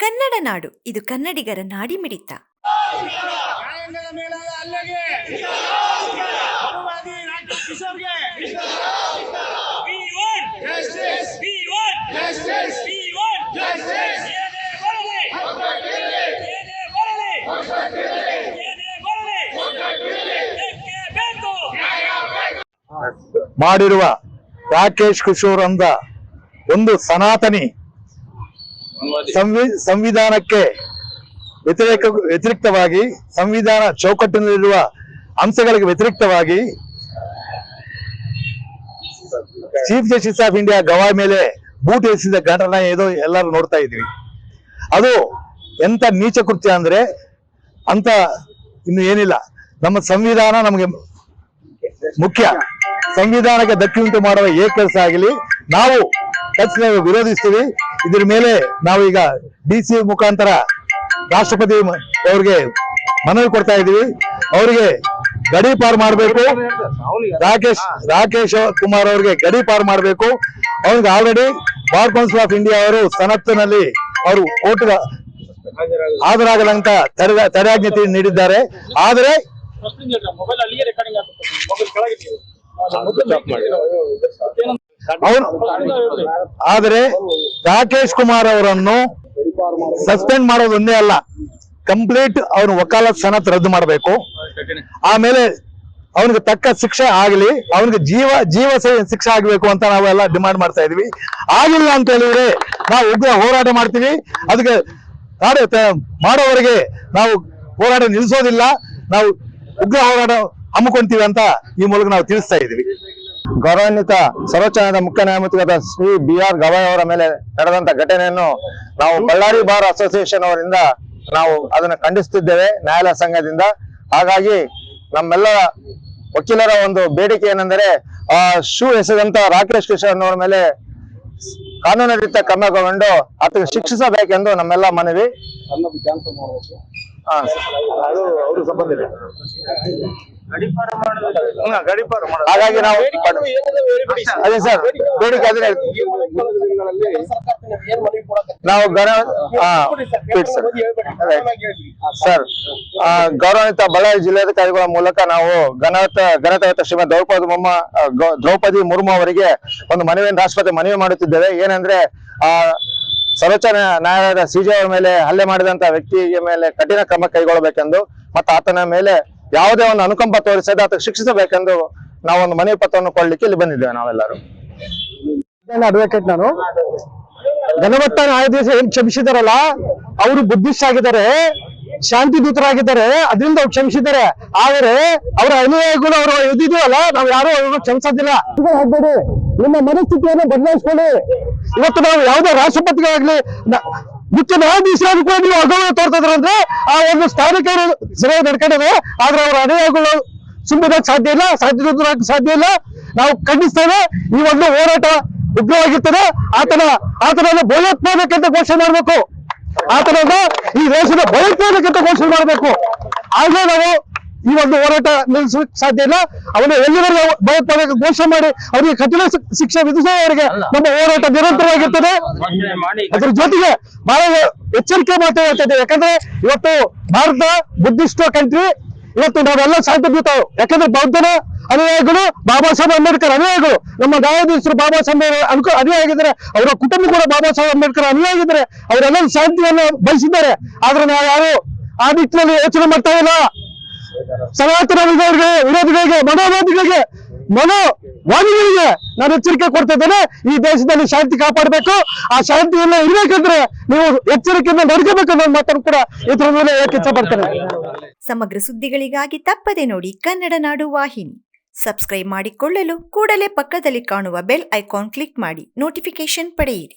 ಕನ್ನಡ ನಾಡು ಇದು ಕನ್ನಡಿಗರ ನಾಡಿ ಮಿಡಿತ ಮಾಡಿರುವ ರಾಕೇಶ್ ಕಿಶೋರ್ ಅಂದ ಒಂದು ಸನಾತನಿ ಸಂವಿಧಾನಕ್ಕೆ ವ್ಯತಿರೇಕ, ವ್ಯತಿರಿಕ್ತವಾಗಿ ಸಂವಿಧಾನ ಚೌಕಟ್ಟಿನಲ್ಲಿರುವ ಅಂಶಗಳಿಗೆ ವ್ಯತಿರಿಕ್ತವಾಗಿ chief justice of India Gavai ಮೇಲೆ ಬೂಟ್ ಎಸಿದ ಘಟನೆ ಇದು ಎಲ್ಲರೂ ನೋಡ್ತಾ ಇದ್ವಿ ಅದು ಎಂತ ನೀಚ ಕೃತ್ಯ ಅಂದ್ರೆ ಅಂತ ಇನ್ನು ಏನಿಲ್ಲ. ನಮ್ಮ ಸಂವಿಧಾನ ನಮಗೆ ಮುಖ್ಯ. ಸಂವಿಧಾನಕ್ಕೆ ಧಕ್ಕೆ ಉಂಟು ಮಾಡುವ ಏ ಕೆಲಸ ಆಗಲಿ, ನಾವು ತಕ್ಷಣ ವಿರೋಧಿಸ್ತೀವಿ. ಇದ್ರ ಮೇಲೆ ನಾವು ಈಗ ಡಿ ಸಿ ಮುಖಾಂತರ ರಾಷ್ಟ್ರಪತಿ ಮ- ಅವ್ರಿಗೆ ಮನವಿ ಕೊಡ್ತಾ ಇದ್ದೀವಿ. ಅವರಿಗೆ ಗಡಿ ಪಾರ್ ಮಾಡಬೇಕು. ರಾಕೇಶ್ ರಾಕೇಶ್ ಕುಮಾರ್ ಅವ್ರಿಗೆ ಗಡಿ ಪಾರ್ ಮಾಡಬೇಕು. ಅವ್ರಿಗೆ already bar council of India ಅವರು ಸನತ್ತಿನಲ್ಲಿ ಅವರು ಕೋರ್ಟ್ ಹಾಜರಾಗದಂತ ತಡೆ ತಡೆಯಾಜ್ಞೆ ನೀಡಿದ್ದಾರೆ. ಆದರೆ ಮೊಬೈಲ್ ಅಲ್ಲಿಗೆ ರೆಕಾರ್ಡಿಂಗ್ ಆದರೆ ರಾಕೇಶ್ ಕುಮಾರ್ ಅವರನ್ನು ಸಸ್ಪೆಂಡ್ ಮಾಡೋದೊಂದೇ ಅಲ್ಲ, ಕಂಪ್ಲೀಟ್ ಅವ್ರ ವಕಾಲತ್ ಸನತ್ ರದ್ದು ಮಾಡಬೇಕು. ಆಮೇಲೆ ಅವನಿಗೆ ತಕ್ಕ ಶಿಕ್ಷೆ ಆಗಲಿ, ಅವನಿಗೆ ಜೀವ ಜೀವ ಶಿಕ್ಷೆ ಆಗಬೇಕು ಅಂತ ನಾವೆಲ್ಲ ಡಿಮಾಂಡ್ ಮಾಡ್ತಾ ಇದೀವಿ ಆಗಿಲ್ಲ ಅಂತ ಹೇಳಿದ್ರೆ ನಾವು ಉಗ್ರ ಹೋರಾಟ ಮಾಡ್ತೀವಿ. ಅದಕ್ಕೆ ನಾಡು ಮಾಡೋವರೆಗೆ ನಾವು ಹೋರಾಟ ನಿಲ್ಲಿಸೋದಿಲ್ಲ. ನಾವು ಉಗ್ರ ಹೋರಾಟ ಹಮ್ಮಿಕೊಂತೀವಿ ಅಂತ ಈ ಮೂಲಕ ನಾವು ತಿಳಿಸ್ತಾ ಇದೀವಿ ಗೌರವಾನ್ವಿತ ಸರ್ವೋಚ್ಚ ಮುಖ್ಯ ನ್ಯಾಯಮೂರ್ತಿಯಾದ ಶ್ರೀ ಬಿ ಆರ್ ಗವಾಯ್ ಅವರ ಮೇಲೆ ನಡೆದಂತ ಘಟನೆಯನ್ನು ನಾವು ಬಳ್ಳಾರಿ ಬಾರ್ ಅಸೋಸಿಯೇಷನ್ ಅವರಿಂದ ನಾವು ಅದನ್ನು ಖಂಡಿಸುತ್ತಿದ್ದೇವೆ ನ್ಯಾಯಾಲಯ ಸಂಘದಿಂದ. ಹಾಗಾಗಿ ನಮ್ಮೆಲ್ಲ ವಕೀಲರ ಒಂದು ಬೇಡಿಕೆ ಏನೆಂದರೆ, ಆ ಶೂ ಎಸೆದಂತ ರಾಕೇಶ್ ಕಿಶನ್ ಅವರ ಮೇಲೆ ಕಾನೂನು ರೀತಿಯ ಕ್ರಮಗೊಂಡು ಆತಗೆ ಶಿಕ್ಷಿಸಬೇಕೆಂದು ನಮ್ಮೆಲ್ಲ ಮನವಿ. ಅದು ಅವರು ಸಂಬಂಧ ಇಲ್ಲ. ಹಾಗಾಗಿ ನಾವು ಅದೇ ಸರ್ ಬೇಡಿಕೆ ಅದನ್ನೇ ನಾವು ಗಣ ಹಾ, ಬಿಡಿ ಸರ್. ಗೌರವಾನ್ವಿತ ಬಳ್ಳಾರಿ ಜಿಲ್ಲಾಧಿಕಾರಿಗಳ ಮೂಲಕ ನಾವು ಘನತ ಘನತಾವತ ಶ್ರೀಮತಿ ದ್ರೌಪದಿ ಮೊಮ್ಮ ದ್ರೌಪದಿ ಮುರ್ಮು ಅವರಿಗೆ ಒಂದು ಮನವಿಯನ್ನು ರಾಷ್ಟ್ರಪತಿ ಮನವಿ ಮಾಡುತ್ತಿದ್ದೇವೆ. ಏನಂದ್ರೆ ಆ ಸರ್ವೋಚ್ಚ ನಾರಾಯಣ ನ್ಯಾಯಾಲಯದ ಸಿಜೆ ಅವರ ಮೇಲೆ ಹಲ್ಲೆ ಮಾಡಿದಂತ ವ್ಯಕ್ತಿಯ ಮೇಲೆ ಕಠಿಣ ಕ್ರಮ ಕೈಗೊಳ್ಳಬೇಕೆಂದು ಮತ್ತು ಆತನ ಮೇಲೆ ಯಾವುದೇ ಒಂದು ಅನುಕಂಪ ತೋರಿಸದೆ ಆತ ಶಿಕ್ಷಿಸಬೇಕೆಂದು ನಾವೊಂದು ಒಂದು ಮನವಿ ಪತ್ರವನ್ನು ಕೊಡ್ಲಿಕ್ಕೆ ಇಲ್ಲಿ ಬಂದಿದ್ದೇವೆ ನಾವೆಲ್ಲರೂ. ಅಡ್ವೊಕೇಟ್ ನಾನು. ಘನವತ್ತ ನ್ಯಾಯಾಧೀಶ ಏನ್ ಕ್ಷಮಿಸಿದಾರಲ್ಲ? ಅವರು ಬುದ್ಧಿಸ್ಟ್ ಆಗಿದ್ದಾರೆ ಶಾಂತಿ ದೂತರಾಗಿದ್ದಾರೆ ಅದರಿಂದ ಅವ್ರು ಕ್ಷಮಿಸಿದ್ದಾರೆ. ಆದರೆ ಅವರ ಅನುಯಾಯಿಗಳು ಅವರು ಇದ್ದಿದ್ದೀವಲ್ಲ ನಾವು ಯಾರು ಅವ್ರನ್ನ ಕ್ಷಮಿಸೋದಿಲ್ಲ. ಆಗ್ಬೇಡಿ ನಿಮ್ಮ ಮನಸ್ಥಿತಿಯನ್ನು ಬದಲಾಯಿಸ್ಕೊಳ್ಳಿ. ಇವತ್ತು ನಾವು ಯಾವುದೇ ರಾಷ್ಟ್ರಪತಿಗಳಾಗ್ಲಿ ಮುಖ್ಯ ನ್ಯಾಯಾಧೀಶರಾಗಿ ಕೂಡ ನೀವು ಅಗೌರವ ತೋರ್ತಾ ಅಂದ್ರೆ ಆ ಒಂದು ಸ್ಥಾನಕ್ಕೆ ಸರಿಯಾಗಿ ನಡ್ಕೊಂಡಿದೆ. ಆದ್ರೆ ಅವರ ಅನುಯಾಯಿಗಳು ಸುಮ್ಮನೆ ಸಾಧ್ಯ ಇಲ್ಲ ಸಾಧ್ಯ ಸಾಧ್ಯ ಇಲ್ಲ. ನಾವು ಖಂಡಿಸ್ತೇವೆ, ಈ ಒಂದು ಹೋರಾಟ ಉಗ್ರವಾಗಿರ್ತದೆ. ಆತನ, ಆತನನ್ನು ಭಯೋತ್ಪಾದಕಂತ ಘೋಷಣೆ ಮಾಡಬೇಕು. ಆತನ ಈ ದೇಶದ ಭಯೋತ್ಪಾದಕಂತ ಘೋಷಣೆ ಮಾಡಬೇಕು. ಆಗ ನಾವು ಈ ಒಂದು ಹೋರಾಟ ನಿಲ್ಲಿಸಲಿಕ್ಕೆ ಸಾಧ್ಯ ಇಲ್ಲ. ಅವನು ಎಲ್ಲಿವರೆಗೂ ಭಯೋತ್ಪಾದಕ ಘೋಷಣೆ ಮಾಡಿ ಅವರಿಗೆ ಕಠಿಣ ಶಿಕ್ಷೆ ಶಿಕ್ಷೆ ವಿಧಿಸುವವರೆಗೆ ನಮ್ಮ ಹೋರಾಟ ನಿರಂತರವಾಗಿರ್ತದೆ. ಅದ್ರ ಜೊತೆಗೆ ಬಹಳ ಎಚ್ಚರಿಕೆ ಮಾತು ಹೇಳ್ತದೆ ಯಾಕಂದ್ರೆ ಇವತ್ತು ಭಾರತ ಬುದ್ಧಿಸ್ಟ್ ಕಂಟ್ರಿ ಇವತ್ತು ನಾವೆಲ್ಲ ಶಾಂತಿಭೂತ ಯಾಕಂದ್ರೆ ಬೌದ್ಧನ ಅನುಯಾಯಿಗಳು ಬಾಬಾ ಸಾಹೇಬ್ ಅಂಬೇಡ್ಕರ್ ಅನುಯಾಯಿಗಳು. ನಮ್ಮ ನ್ಯಾಯಾಧೀಶರು ಬಾಬಾ ಸಾಹೇಬ್ ಅನುಕೂಲ ಅನುಯಾಗಿದ್ದಾರೆ ಅವರ ಕುಟುಂಬ ಕೂಡ ಬಾಬಾ ಸಾಹೇಬ್ ಅಂಬೇಡ್ಕರ್ ಅನುಯಾಗಿದ್ದಾರೆ ಅವರೆಲ್ಲರೂ ಶಾಂತಿಯನ್ನು ಬಯಸಿದ್ದಾರೆ. ಆದ್ರೆ ನಾವು ಯಾರು ಆ ನಿಟ್ಟಿನಲ್ಲಿ ಯೋಚನೆ ಮಾಡ್ತಾ ಇಲ್ಲ. ಸನಾತನ ವಿರೋಧಿಗಳಿಗೆ ಮನೋವಾದಿಗಳಿಗೆ ಮನೋವಾದಿಗಳಿಗೆ ನಾನು ಎಚ್ಚರಿಕೆ ಕೊಡ್ತಾ ಈ ದೇಶದಲ್ಲಿ ಶಾಂತಿ ಕಾಪಾಡಬೇಕು. ಆ ಶಾಂತಿಯನ್ನ ಇರಬೇಕಂದ್ರೆ ನೀವು ಎಚ್ಚರಿಕೆಯಿಂದ ನಡ್ಕೋಬೇಕು ಅನ್ನೋ ಮಾತನ್ನು ಕೂಡ ಇದರ ಮೇಲೆ ಯಾಕೆ ಸಮಗ್ರ ಸುದ್ದಿಗಳಿಗಾಗಿ ತಪ್ಪದೆ ನೋಡಿ ಕನ್ನಡ ನಾಡು ವಾಹಿನಿ. ಸಬ್ಸ್ಕ್ರೈಬ್ ಮಾಡಿಕೊಳ್ಳಲು ಕೂಡಲೇ ಪಕ್ಕದಲ್ಲಿ ಕಾಣುವ ಬೆಲ್ ಐಕಾನ್ ಕ್ಲಿಕ್ ಮಾಡಿ. ನೋಟಿಫಿಕೇಶನ್ ಪಡೆಯಿರಿ.